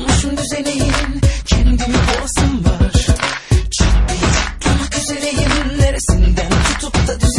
Bozmuşum düzeneyim Kendimi boğasım var. Ciddi atlamak üzereyim Neresinden tutup da düzeneyim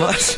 ambos.